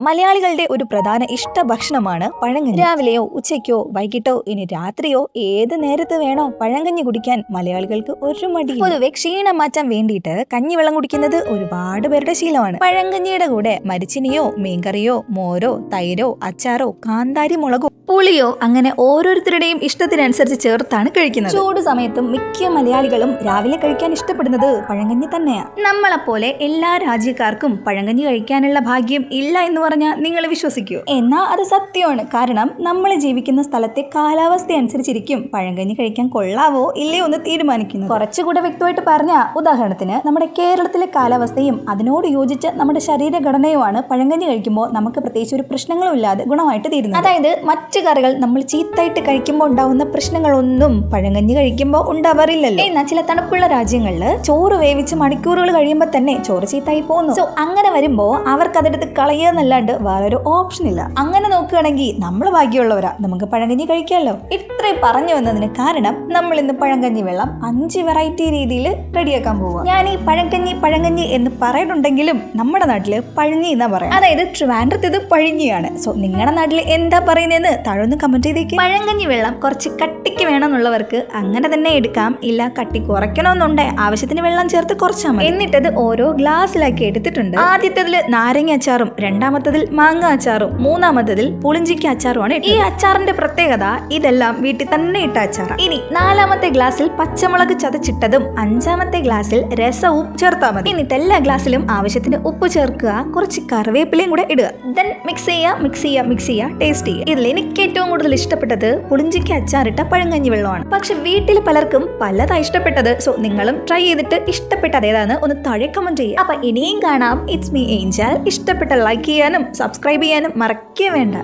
മലയാളികളുടെ ഒരു പ്രധാന ഇഷ്ട ഭക്ഷണമാണ് പഴങ്കഞ്ഞി. രാവിലെയോ ഉച്ചയ്ക്കോ വൈകിട്ടോ ഇനി രാത്രിയോ ഏത് നേരത്ത് വേണോ പഴങ്കഞ്ഞി കുടിക്കാൻ മലയാളികൾക്ക് ഒരു മടി പൊതുവെ ക്ഷീണം മാറ്റാൻ വേണ്ടിയിട്ട് കഞ്ഞിവെള്ളം കുടിക്കുന്നത് ഒരുപാട് പേരുടെ ശീലമാണ്. പഴങ്കഞ്ഞിയുടെ കൂടെ മരിച്ചിനിയോ മീൻകറിയോ മോരോ തൈരോ അച്ചാറോ കാന്താരി മുളകോ പുളിയോ അങ്ങനെ ഓരോരുത്തരുടെയും ഇഷ്ടത്തിനനുസരിച്ച് ചേർത്താണ് കഴിക്കുന്നത്. ചൂട് സമയത്തും മിക്ക മലയാളികളും രാവിലെ കഴിക്കാൻ ഇഷ്ടപ്പെടുന്നത് പഴങ്കഞ്ഞി തന്നെയാണ് നമ്മളെപ്പോലെ എല്ലാ രാജ്യക്കാർക്കും പഴങ്കഞ്ഞി കഴിക്കാനുള്ള ഭാഗ്യം ഇല്ല എന്ന് പറഞ്ഞാൽ നിങ്ങൾ വിശ്വസിക്കൂ. എന്നാൽ അത് സത്യമാണ്. കാരണം നമ്മൾ ജീവിക്കുന്ന സ്ഥലത്തെ കാലാവസ്ഥ അനുസരിച്ചിരിക്കും പഴങ്കഞ്ഞി കഴിക്കാൻ കൊള്ളാവോ ഇല്ലയോ എന്ന് തീരുമാനിക്കുന്നു കുറച്ചുകൂടെ വ്യക്തമായിട്ട് പറഞ്ഞാൽ ഉദാഹരണത്തിന് നമ്മുടെ കേരളത്തിലെ കാലാവസ്ഥയും അതിനോട് യോജിച്ച നമ്മുടെ ശരീരഘടനയുമാണ് പഴങ്കഞ്ഞി കഴിക്കുമ്പോൾ നമുക്ക് പ്രത്യേകിച്ച് ഒരു പ്രശ്നങ്ങളും ഇല്ലാതെ ഗുണമായിട്ട് തീരുന്നത്. അതായത് മറ്റു കറികൾ നമ്മൾ ചീത്തായിട്ട് കഴിക്കുമ്പോൾ ഉണ്ടാവുന്ന പ്രശ്നങ്ങളൊന്നും പഴങ്കഞ്ഞി കഴിക്കുമ്പോൾ ഉണ്ടാവാറില്ലല്ലോ. എന്നാൽ ചില തണുപ്പുള്ള രാജ്യങ്ങളിൽ ചോറ് വേവിച്ച് മണിക്കൂറുകൾ കഴിയുമ്പോൾ തന്നെ ചോറ് ചീത്തായി പോകുന്നു. സോ അങ്ങനെ വരുമ്പോൾ അവർക്ക് അതെടുത്ത് കളയുകയെന്നല്ലാണ്ട് വേറൊരു ഓപ്ഷൻ ഇല്ല. അങ്ങനെ നോക്കുകയാണെങ്കിൽ നമ്മൾ ഭാഗ്യമുള്ളവരാ. നമുക്ക് പഴങ്കഞ്ഞി കഴിക്കാമല്ലോ. ഇത്രയും പറഞ്ഞു വന്നതിന് കാരണം നമ്മൾ ഇന്ന് പഴങ്കഞ്ഞി വെള്ളം അഞ്ച് വെറൈറ്റി രീതിയിൽ റെഡിയാക്കാൻ പോവുക. ഞാൻ ഈ പഴങ്കഞ്ഞി പഴങ്കഞ്ഞി എന്ന് പറയുന്നുണ്ടെങ്കിലും നമ്മുടെ നാട്ടിൽ പഴഞ്ഞി എന്നാ പറയാം. അതായത് ട്രിവാൻഡ്രത്ത് ഇത് പഴിഞ്ഞിയാണ് സോ നിങ്ങളുടെ നാട്ടിൽ എന്താ പറയുന്നതെന്ന് താഴെ ഒന്ന് കമന്റ് ചെയ്തേക്ക്. പഴങ്കഞ്ഞി വെള്ളം കുറച്ച് കട്ടിക്ക് വേണമെന്നുള്ളവർക്ക് അങ്ങനെ തന്നെ എടുക്കാം. ഇല്ല കട്ടി കുറയ്ക്കണമെന്നുണ്ടേ. ആവശ്യത്തിന് വെള്ളം ചേർത്ത് കുറച്ചാൽ മതി. എന്നിട്ടത് ഓരോ ഗ്ലാസ്സിലാക്കി എടുത്തിട്ടുണ്ട്. ആദ്യത്തതിൽ നാരങ്ങ അച്ചാറും രണ്ടാമത്തതിൽ മാങ്ങ അച്ചാറും മൂന്നാമത്തതിൽ പുളിഞ്ചിക്ക അച്ചാറുമാണ് ഈ അച്ചാറിന്റെ പ്രത്യേകത ഇതെല്ലാം വീട്ടിൽ തന്നെ ഇട്ട അച്ചാർ ഇനി നാലാമത്തെ ഗ്ലാസ്സിൽ പച്ചമുളക് ചതച്ചിട്ടതും അഞ്ചാമത്തെ ഗ്ലാസ്സിൽ രസവും ചേർത്താൽ മതി. എന്നിട്ട് എല്ലാ ഗ്ലാസ്സിലും ആവശ്യത്തിന് ഉപ്പ് ചേർക്കുക. കുറച്ച് കറിവേപ്പിലയും കൂടെ ഇടുക. ദെൻ മിക്സ് ചെയ്യുക മിക്സ് ചെയ്യുക മിക്സ് ചെയ്യുക ടേസ്റ്റ് ചെയ്യുക. ഇതിൽ ഏറ്റവും കൂടുതൽ ഇഷ്ടപ്പെട്ടത് പുളിഞ്ചിക്ക അച്ചാറിട്ട പഴങ്കഞ്ഞി വെള്ളമാണ്. പക്ഷെ വീട്ടിൽ പലർക്കും പലതാ ഇഷ്ടപ്പെട്ടത്. സോ നിങ്ങളും ട്രൈ ചെയ്തിട്ട് ഇഷ്ടപ്പെട്ടത് ഏതാണ് ഒന്ന് താഴെ കമന്റ് ചെയ്യുക. അപ്പൊ ഇനിയും കാണാം. ഇറ്റ്സ് മീ ഏഞ്ചൽ ഇഷ്ടപ്പെട്ട ലൈക്ക് ചെയ്യാനും സബ്സ്ക്രൈബ് ചെയ്യാനും മറക്കേ വേണ്ട.